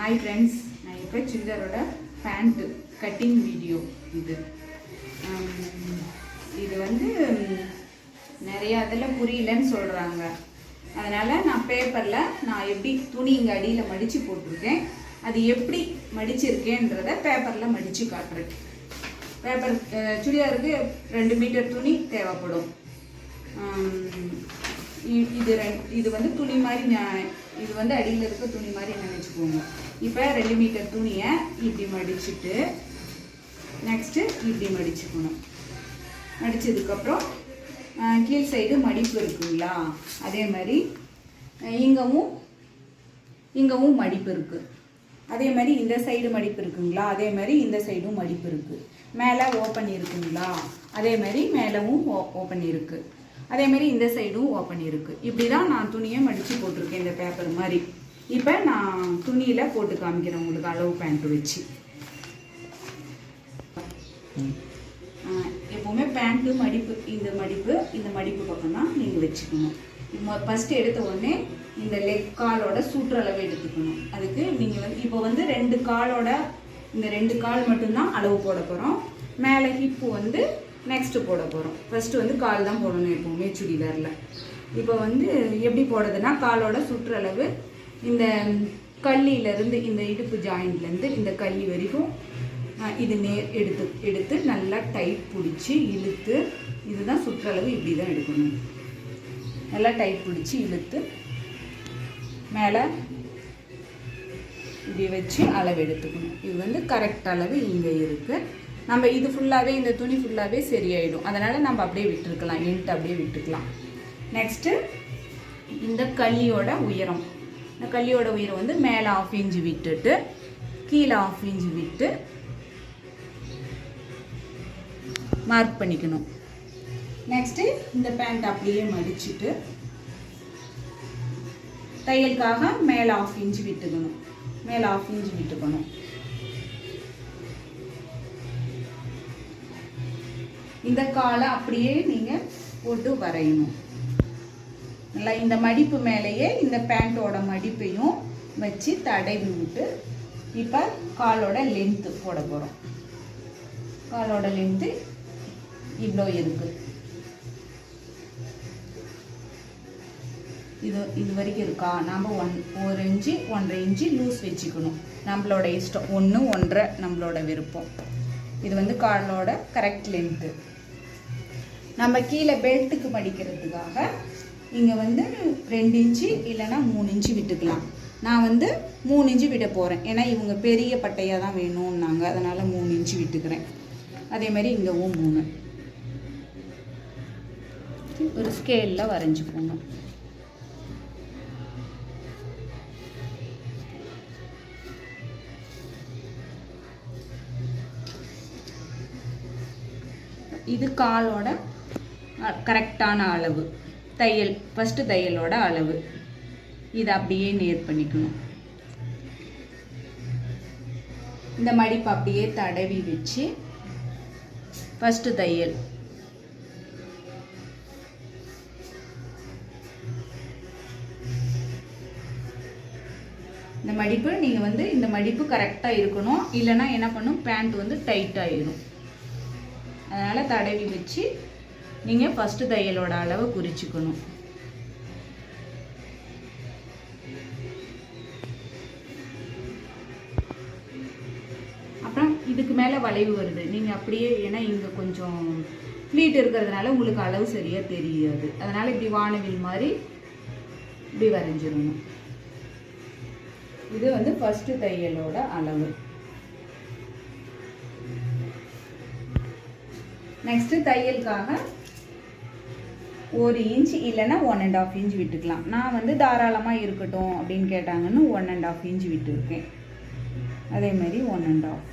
Hi friends நான் இப்போ சுடிதாரோட pant cutting video இது. இது வந்து நிறையா நிறைய அதில் புரியலன்னு சொல்கிறாங்க அதனால் நான் பேப்பரில் நான் எப்படி துணி இங்கே அடியில் மடித்து போட்டிருக்கேன் அது எப்படி மடிச்சிருக்கேன்றத பேப்பரில் மடித்து காட்டுறேன். பேப்பர் சுடிதாருக்கு ரெண்டு மீட்டர் துணி தேவைப்படும். இது ரெண்- இது வந்து துணி மாதிரி நான் இது வந்து அடியில் இருக்க துணி மாதிரி நினச்சிக்கோங்க இப்போ ரெண்டு மீட்டர் துணியை இப்படி மடிச்சுட்டு நெக்ஸ்ட்டு இப்படி மடிச்சுக்கணும். மடித்ததுக்கப்புறம் கீழ் சைடு மடிப்பு இருக்குங்களா? அதே மாதிரி இங்கவும் இங்கவும் மடிப்பு இருக்குது அதே மாதிரி இந்த சைடு மடிப்பு இருக்குங்களா? அதே மாதிரி இந்த சைடும் மடிப்பு இருக்குது மேலே ஓப்பன் இருக்குங்களா? அதே மாதிரி மேலவும் ஓப்பன் இருக்குது அதே மாதிரி இந்த சைடும் ஓப்பன் இருக்குது இப்படி தான் நான் துணியை மடித்து போட்டிருக்கேன் இந்த பேப்பர் மாதிரி. இப்போ நான் துணியில் போட்டு காமிக்கிறேன் உங்களுக்கு அளவு பேண்ட் வச்சு. எப்போவுமே பேண்ட்டு மடிப்பு இந்த மடிப்பு இந்த மடிப்பு பக்கம் தான் நீங்கள் வச்சுக்கணும். ஃபஸ்ட்டு எடுத்த உடனே இந்த லெக் காலோட சுற்றளவு எடுத்துக்கணும். அதுக்கு நீங்கள் வந்து இப்போ வந்து ரெண்டு காலோட இந்த ரெண்டு கால் மட்டும்தான் அளவு போட போகிறோம் மேலே ஹிப்பு வந்து நெக்ஸ்ட்டு போட போகிறோம் ஃபஸ்ட்டு வந்து கால் தான் போடணும் எப்போவுமே சுடிதாரில் இப்போ வந்து எப்படி போடுறதுன்னா காலோட சுற்றளவு இந்த கல்லியிலேருந்து இந்த இடுப்பு ஜாயிண்ட்லேருந்து இந்த கல்லி வரைக்கும் இது நேர் எடுத்து எடுத்து நல்லா டைட் பிடிச்சி இழுத்து இதுதான் சுற்றளவு இப்படி தான் எடுக்கணும். நல்லா டைட் பிடிச்சி இழுத்து மேலே இப்படி வச்சு அளவு எடுத்துக்கணும். இது வந்து கரெக்ட் அளவு இங்கே இருக்குது நம்ம இது ஃபுல்லாகவே இந்த துணி ஃபுல்லாகவே சரியாயிடும். அதனால் நம்ம அப்படியே விட்டுருக்கலாம். எண்ட் அப்படியே விட்டுக்கலாம். நெக்ஸ்ட்டு இந்த கல்லியோட உயரம். இந்த கல்லியோட உயரம் வந்து மேலே ஆஃப் இன்ச்சு விட்டுட்டு கீழே ஆஃப் இன்ச்சு விட்டு மார்க் பண்ணிக்கணும். நெக்ஸ்ட்டு இந்த பேண்ட் அப்படியே மடிச்சுட்டு தையலுக்காக மேலே ஆஃப் இன்ச்சு விட்டுக்கணும். மேலே ஆஃப் இன்ச்சு விட்டுக்கணும். இந்த காலை அப்படியே நீங்கள் போட்டு வரையணும். நல்லா இந்த மடிப்பு மேலேயே இந்த பேண்ட்டோட மடிப்பையும் வச்சு தடவி விட்டு இப்போ காலோட லென்த்து போட போகிறோம் காலோட லென்த்து இவ்வளோ இருக்குது இது இது வரைக்கும் இருக்கா? நாம் ஒன் ஒரு இன்ச்சு ஒன்றரை இன்ச்சு லூஸ் வச்சுக்கணும். நம்மளோட இஷ்டம். ஒன்று ஒன்றரை நம்மளோட விருப்பம். இது வந்து காலோட கரெக்ட் லென்த்து நம்ம கீழே பெல்ட்டுக்கு மடிக்கிறதுக்காக இங்கே வந்து ரெண்டு இன்ச்சு இல்லைன்னா மூணு இன்ச்சு விட்டுக்கலாம். நான் வந்து மூணு இன்ச்சு விட போகிறேன் ஏன்னா இவங்க பெரிய பட்டையாக தான் வேணும்னாங்க. அதனால் மூணு இன்ச்சு விட்டுக்கிறேன். அதே மாதிரி இங்கேவும் மூணு. ஒரு ஸ்கேலில் வரைஞ்சி போகணும் இது காலோட கரெக்டான அளவு. தையல் ஃபஸ்ட்டு தையலோட அளவு. இதை அப்படியே நேர் பண்ணிக்கணும். இந்த மடிப்பு அப்படியே தடவி வச்சு ஃபஸ்ட்டு தையல். இந்த மடிப்பு நீங்கள் வந்து இந்த மடிப்பு கரெக்டாக இருக்கணும். இல்லைன்னா என்ன பண்ணும்? பேண்ட் வந்து டைட் அதனால் தடவி வச்சு நீங்கள் ஃபஸ்ட்டு தையலோட அளவை குறிச்சிக்கணும். அப்புறம் இதுக்கு மேலே வளைவு வருது. நீங்கள் அப்படியே ஏன்னா இங்கே கொஞ்சம் ஃப்ளீட் இருக்கிறதுனால உங்களுக்கு அளவு சரியாக தெரியாது. அதனால் இப்படி வானவில் மாதிரி இப்படி வரைஞ்சிடணும். இது வந்து ஃபஸ்ட்டு தையலோட அளவு. நெக்ஸ்ட்டு தையலுக்காக ஒரு இன்ச் இல்லைன்னா ஒன் அண்ட் ஆஃப் இன்ச் விட்டுக்கலாம். நான் வந்து தாராளமாக இருக்கட்டும் அப்படின்னு கேட்டாங்கன்னு ஒன் அண்ட் ஆஃப் இன்ச் விட்டுருக்கேன். அதே மாதிரி ஒன் அண்ட் ஆஃப்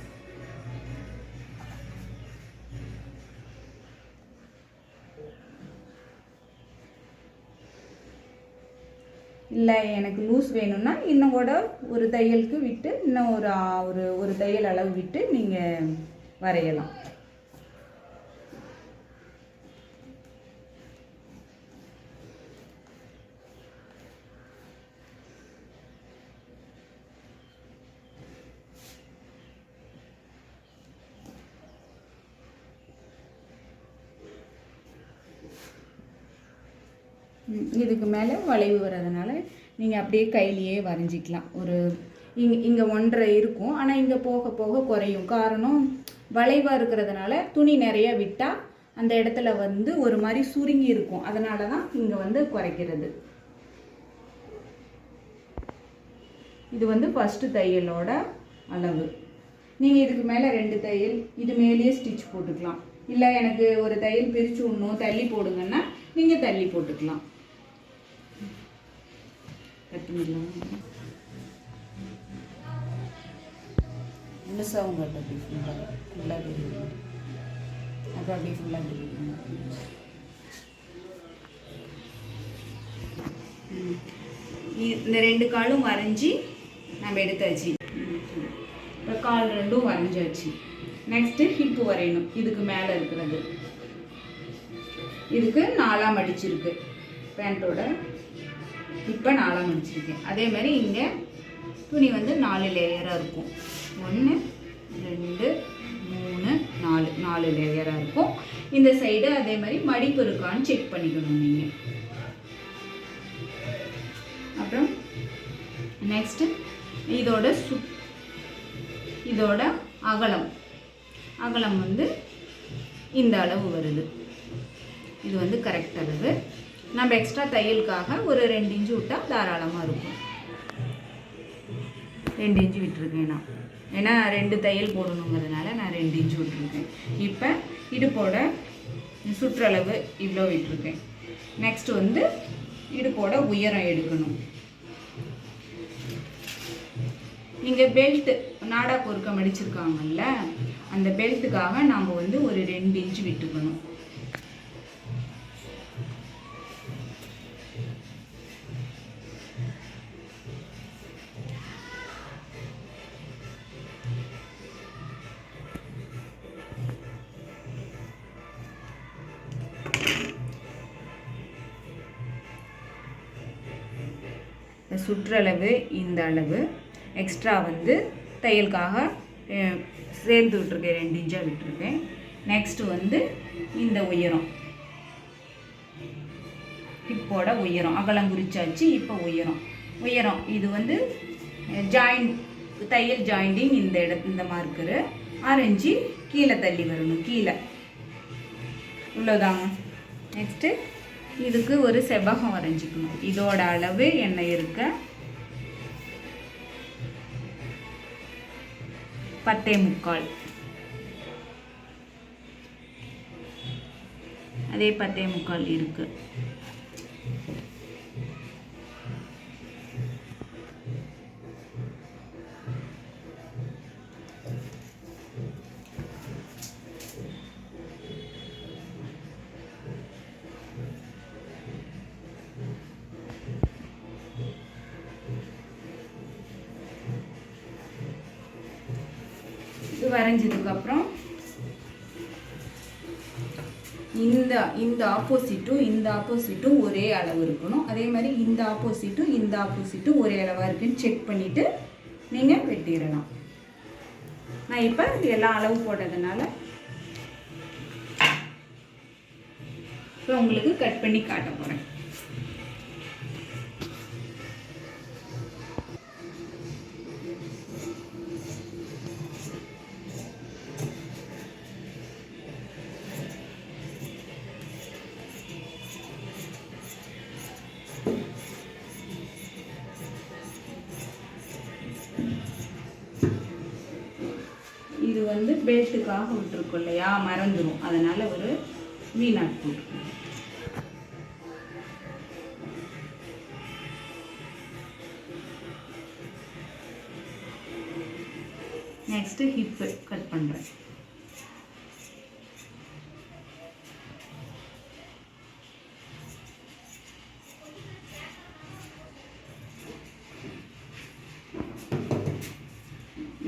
இல்லை எனக்கு லூஸ் வேணும்னா இன்னும் கூட ஒரு தையலுக்கு விட்டு இன்னும் ஒரு ஒரு ஒரு தையல் அளவு விட்டு நீங்கள் வரையலாம். இதுக்கு மேலே வளைவு வர்றதுனால நீங்கள் அப்படியே கையிலேயே வரைஞ்சிக்கலாம். ஒரு இங்கே இங்கே ஒன்றரை இருக்கும். ஆனால் இங்கே போக போக குறையும். காரணம் வளைவாக இருக்கிறதுனால துணி நிறைய விட்டால் அந்த இடத்துல வந்து ஒரு மாதிரி சுருங்கி இருக்கும். அதனால தான் இங்கே வந்து குறைக்கிறது. இது வந்து ஃபஸ்ட்டு தையலோட அளவு. நீங்கள் இதுக்கு மேலே ரெண்டு தையல் இது மேலேயே ஸ்டிச் போட்டுக்கலாம். இல்லை எனக்கு ஒரு தையல் பிரித்து விடணும் தள்ளி போடுங்கன்னா நீங்கள் தள்ளி போட்டுக்கலாம். கட் பண்ணிடலாம் முழுசாகவும் அப்படி ஃபுல்லாக ஃபுல்லாக தெரியும் அப்புறம் அப்படியே ஃபுல்லாக தெரியும் இந்த ரெண்டு காலும் வரைஞ்சி நம்ம எடுத்தாச்சு இப்போ கால் ரெண்டும் வரைஞ்சாச்சு நெக்ஸ்ட்டு ஹிப்பு வரையணும். இதுக்கு மேலே இருக்கிறது. இதுக்கு நாலாம் அடிச்சிருக்கு. பேண்ட்டோட இப்போ நாலாக முடிச்சிருக்கேன். அதே மாதிரி இங்கே துணி வந்து நாலு லேயராக இருக்கும். ஒன்று ரெண்டு மூணு நாலு நாலு லேயராக இருக்கும். இந்த சைடு அதே மாதிரி மடிப்பு இருக்கான்னு செக் பண்ணிக்கணும் நீங்கள் அப்புறம் நெக்ஸ்ட்டு இதோட சு இதோட அகலம். அகலம் வந்து இந்த அளவு வருது. இது வந்து கரெக்ட் அளவு. நம்ம எக்ஸ்ட்ரா தையலுக்காக ஒரு ரெண்டு இன்ச்சு விட்டால் தாராளமாக இருக்கும். ரெண்டு இன்ச்சு விட்டுருக்கேன் நான். ஏன்னா ரெண்டு தையல் போடணுங்கிறதுனால நான் ரெண்டு இன்ச்சு விட்டுருக்கேன். இப்போ இடுப்போட சுற்றளவு இவ்வளோ விட்டுருக்கேன். நெக்ஸ்ட் வந்து இடுப்போட உயரம் எடுக்கணும். இங்கே பெல்ட்டு நாடா பொறுக்கம் அடிச்சிருக்காங்கல்ல அந்த பெல்ட்டுக்காக நாம் வந்து ஒரு ரெண்டு இன்ச்சு விட்டுக்கணும். சுற்றளவு இந்த அளவு. எக்ஸ்ட்ரா வந்து தையலுக்காக சேர்த்து விட்ருக்கேன் ரெண்டு இன்ச்சாக விட்டுருக்கேன். நெக்ஸ்ட்டு வந்து இந்த உயரம். ஹிப்போட உயரம். அகலம் குறிச்சாச்சு இப்போ உயரம். உயரம். இது வந்து ஜாயின் தையல் ஜாயிண்டிங் இந்த இட இந்த மார்க்கரு ஆரஞ்சு கீழே தள்ளி வரணும். கீழே. இவ்வளோதாங்க நெக்ஸ்ட்டு இதுக்கு ஒரு செவ்வகம் வரைஞ்சிக்கணும். இதோட அளவு என்ன இருக்க? பத்தே முக்கால். அதே பத்தே முக்கால் இருக்குது இது வரைஞ்சதுக்கப்புறம் இந்த இந்த ஆப்போசிட்டும் இந்த ஆப்போசிட்டும் ஒரே அளவு இருக்கணும். அதே மாதிரி இந்த ஆப்போசிட்டும் இந்த ஆப்போசிட்டும் ஒரே அளவாக இருக்குன்னு செக் பண்ணிவிட்டு நீங்கள் வெட்டிடலாம். நான் இப்போ எல்லாம் அளவு போட்டதுனால இப்போ உங்களுக்கு கட் பண்ணி காட்ட போகிறேன் இது வந்து பெல்ட்டுக்காக விட்டுருக்கோம் இல்லையா? மறந்துடும் அதனால் ஒரு வீணாட் போட்டுருக்கோம் நெக்ஸ்ட்டு ஹிப்பு கட் பண்ணுறேன்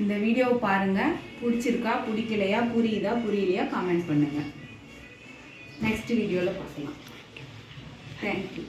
இந்த வீடியோவை பாருங்கள் பிடிச்சிருக்கா? பிடிக்கலையா? புரியுதா? புரியலையா? கமெண்ட் பண்ணுங்கள் நெக்ஸ்ட் வீடியோவில் பார்க்கலாம். தேங்க்யூ